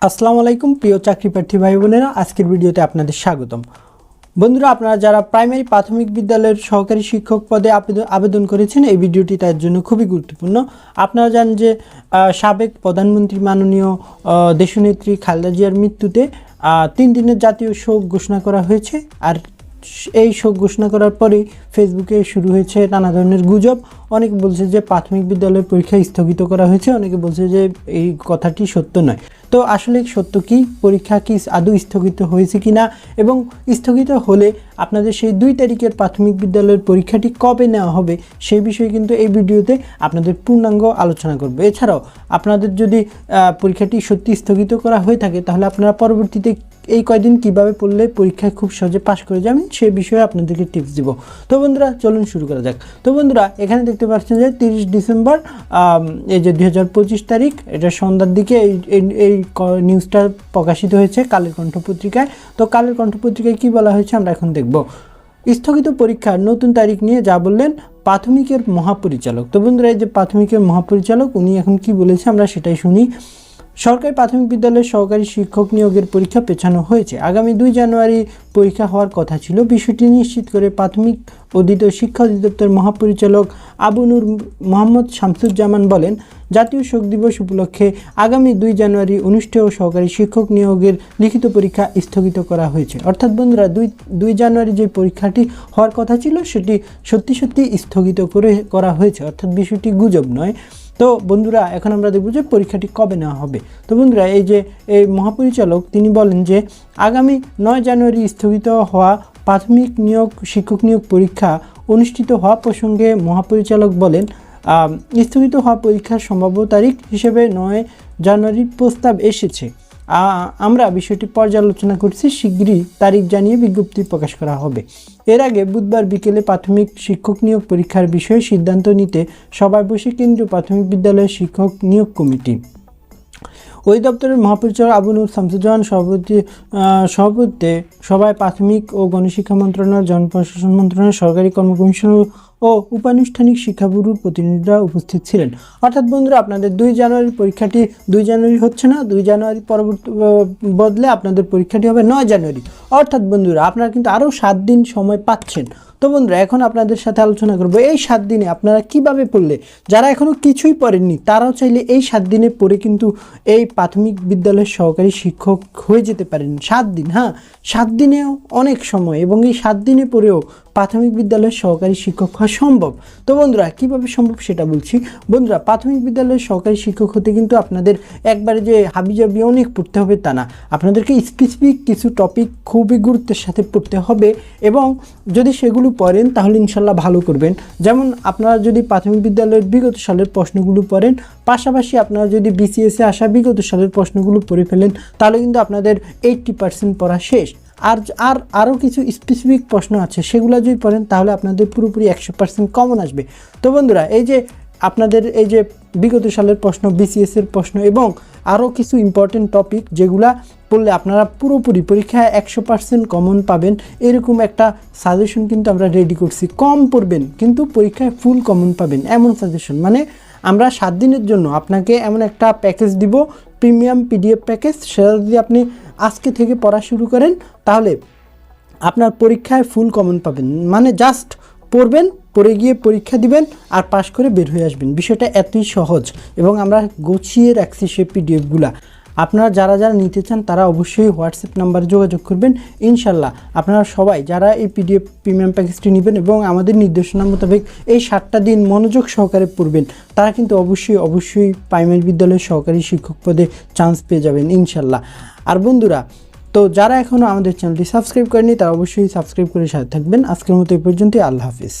আসসালামু আলাইকুম, প্রিয় চাকরি প্রার্থী ভাই বোনেরা আজকের ভিডিওতে আপনাদের স্বাগতম। বন্ধুরা, আপনারা যারা প্রাইমারি প্রাথমিক বিদ্যালয়ের সহকারী শিক্ষক পদে আবেদন- করেছেন, এই ভিডিওটি তার জন্য খুবই গুরুত্বপূর্ণ। আপনারা জানেন যে সাবেক প্রধানমন্ত্রী মাননীয় দেশনেত্রী খালেদা জিয়ার মৃত্যুতে তিন দিনের জাতীয় শোক ঘোষণা করা হয়েছে। আর এই শোক ঘোষণা করার পরেই ফেসবুকে শুরু হয়েছে নানা ধরনের গুজব। অনেকে বলছে যে প্রাথমিক বিদ্যালয়ের পরীক্ষা স্থগিত করা হয়েছে, অনেকে বলছে যে এই কথাটি সত্য নয়। তো আসলে সত্য কি? পরীক্ষা কি আদৌ স্থগিত হয়েছে কি না এবং স্থগিত হলে আপনাদের সেই দুই তারিখের প্রাথমিক বিদ্যালয়ের পরীক্ষাটি কবে নেওয়া হবে সেই বিষয়ে কিন্তু এই ভিডিওতে আপনাদের পূর্ণাঙ্গ আলোচনা করব। এছাড়াও আপনাদের যদি পরীক্ষাটি সত্যি স্থগিত করা হয়ে থাকে, তাহলে আপনারা পরবর্তীতে এই কয়দিন কীভাবে পড়লে পরীক্ষায় খুব সহজে পাশ করে যাবেন, সে বিষয়ে আপনাদেরকে টিপস দিব। তো বন্ধুরা, চলুন শুরু করা যাক। তো বন্ধুরা, এখানে দেখতে পাচ্ছেন যে তিরিশ ডিসেম্বর এই যে দুই হাজার পঁচিশ তারিখ, এটা সন্ধ্যার দিকে এই, এই- নিউজটা প্রকাশিত হয়েছে কালের কণ্ঠ পত্রিকায়। তো কালের কণ্ঠ পত্রিকায় কী বলা হয়েছে আমরা এখন দেখব। স্থগিত পরীক্ষার নতুন তারিখ নিয়ে যা বললেন প্রাথমিকের মহাপরিচালক। তো বন্ধুরা, এই যে প্রাথমিকের মহাপরিচালক, উনি এখন কি বলেছে আমরা সেটাই শুনি। সরকারি প্রাথমিক বিদ্যালয়ের সহকারী শিক্ষক নিয়োগের পরীক্ষা পেছানো হয়েছে। আগামী দুই জানুয়ারি পরীক্ষা হওয়ার কথা ছিল। বিষয়টি নিশ্চিত করে প্রাথমিক দ্বিতীয় শিক্ষা অধিদপ্তর মহাপরিচালক আবু নূর মোহাম্মদ শামসুজ্জামান বলেন, জাতীয় শোক দিবস উপলক্ষে আগামী দুই জানুয়ারি অনুষ্ঠেয় সহকারী শিক্ষক নিয়োগের লিখিত পরীক্ষা স্থগিত করা হয়েছে। অর্থাৎ বন্ধুরা, দুই দুই জানুয়ারি যে পরীক্ষাটি হওয়ার কথা ছিল, সেটি সত্যি সত্যি স্থগিত করে করা হয়েছে। অর্থাৎ বিষয়টি গুজব নয়। তো বন্ধুরা, এখন আমরা দেখব যে পরীক্ষাটি কবে নেওয়া হবে। তো বন্ধুরা, এই যে, এই মহাপরিচালক তিনি বলেন যে, আগামী নয় জানুয়ারি স্থগিত হওয়া প্রাথমিক নিয়োগ, শিক্ষক নিয়োগ পরীক্ষা অনুষ্ঠিত হওয়া প্রসঙ্গে মহাপরিচালক বলেন স্থগিত হওয়া পরীক্ষার সম্ভাব্য তারিখ হিসেবে নয় জানুয়ারির প্রস্তাব এসেছে। আমরা বিষয়টি পর্যালোচনা করছি, শীঘ্রই তারিখ জানিয়ে বিজ্ঞপ্তি প্রকাশ করা হবে। এর আগে বুধবার বিকেলে প্রাথমিক শিক্ষক নিয়োগ পরীক্ষার বিষয়ে সিদ্ধান্ত নিতে সবাই বসে কেন্দ্রীয় প্রাথমিক বিদ্যালয়ের শিক্ষক নিয়োগ কমিটি ওই দপ্তরের মহাপরিচালক আবুনুর শামসুজ্জামান সভাপতি আহ, সভাপতিত্বে সভায় প্রাথমিক ও গণশিক্ষা মন্ত্রণালয় জনপ্রশাসন মন্ত্রণালয় সরকারি কর্ম কমিশন ও উপানুষ্ঠানিক শিক্ষা ব্যুরোর প্রতিনিধিরা উপস্থিত ছিলেন। অর্থাৎ বন্ধুরা আপনাদের দুই জানুয়ারির পরীক্ষাটি দুই জানুয়ারি হচ্ছে না দুই জানুয়ারি পরবর্তী বদলে আপনাদের পরীক্ষাটি হবে নয় জানুয়ারি। অর্থাৎ বন্ধুরা আপনারা কিন্তু আরও সাত দিন সময় পাচ্ছেন। তো বন্ধুরা, এখন আপনাদের সাথে আলোচনা করব এই সাত দিনে আপনারা কীভাবে পড়লে? যারা এখনও কিছুই পড়েননি, তারাও চাইলে এই সাত দিনে পড়ে কিন্তু এই প্রাথমিক বিদ্যালয়ের সহকারী শিক্ষক হয়ে যেতে পারেন। সাত দিন হ্যাঁ? সাত দিনেও অনেক সময় এবং এই সাত দিনে পরেও প্রাথমিক বিদ্যালয়ের সহকারী শিক্ষক হওয়া সম্ভব। তো বন্ধুরা, কীভাবে সম্ভব সেটা বলছি। বন্ধুরা, প্রাথমিক বিদ্যালয়ের সহকারী শিক্ষক হতে কিন্তু আপনাদের একবারে যে হাবিজাবি অনেক পড়তে হবে তা না। আপনাদেরকে স্পেসিফিক কিছু টপিক খুবই গুরুত্বের সাথে পড়তে হবে এবং যদি সেগুলো পড়েন তাহলে ইনশাল্লাহ ভালো করবেন। যেমন আপনারা যদি প্রাথমিক বিদ্যালয়ের বিগত সালের প্রশ্নগুলো পড়েন, পাশাপাশি আপনারা যদি বিসিএসে আসা বিগত সালের প্রশ্নগুলো পড়ে ফেলেন, তাহলে কিন্তু আপনাদের এইট্টি পার্সেন্ট পড়া শেষ। আর আর আরও কিছু স্পেসিফিক প্রশ্ন আছে, সেগুলো যদি পড়েন, তাহলে আপনাদের পুরোপুরি একশো পার্সেন্ট কমন আসবে। তো বন্ধুরা, এই যে আপনাদের এই যে বিগত সালের প্রশ্ন বিসিএস এর প্রশ্ন এবং আরও কিছু ইম্পর্টেন্ট টপিক যেগুলা পড়লে আপনারা পুরোপুরি পরীক্ষায় একশো পার্সেন্ট কমন পাবেন, এরকম একটা সাজেশন কিন্তু আমরা রেডি করছি। কম পড়বেন, কিন্তু পরীক্ষায় ফুল কমন পাবেন, এমন সাজেশন মানে আমরা সাত দিনের জন্য আপনাকে এমন একটা প্যাকেজ দিব প্রিমিয়াম পিডিএফ প্যাকেজ সেটা যদি আপনি আজকে থেকে পড়া শুরু করেন, তাহলে আপনার পরীক্ষায় ফুল কমন পাবেন। মানে জাস্ট পড়বেন, পড়ে গিয়ে পরীক্ষা দিবেন আর পাশ করে বের হয়ে আসবেন। বিষয়টা এতই সহজ এবং আমরা গুছিয়ে রাখছি সেই পিডিএফগুলা আপনারা যারা যারা নিতে চান তারা অবশ্যই হোয়াটসঅ্যাপ নাম্বারে যোগাযোগ করবেন। ইনশাল্লাহ আপনারা সবাই যারা এই পিডিএফ প্রিমিয়াম প্যাকেজটি নেবেন এবং আমাদের নির্দেশনা মোতাবেক এই সাতটা দিন মনোযোগ সহকারে পড়বেন, তারা কিন্তু অবশ্যই অবশ্যই প্রাইমারি বিদ্যালয়ের সহকারী শিক্ষক পদে চান্স পেয়ে যাবেন ইনশাল্লাহ। আর বন্ধুরা, তো যারা এখনও আমাদের চ্যানেলটি সাবস্ক্রাইব করেনি তারা অবশ্যই সাবস্ক্রাইব করে সাথে থাকবেন। আজকের মতো এই পর্যন্তই, আল্লাহ হাফিজ।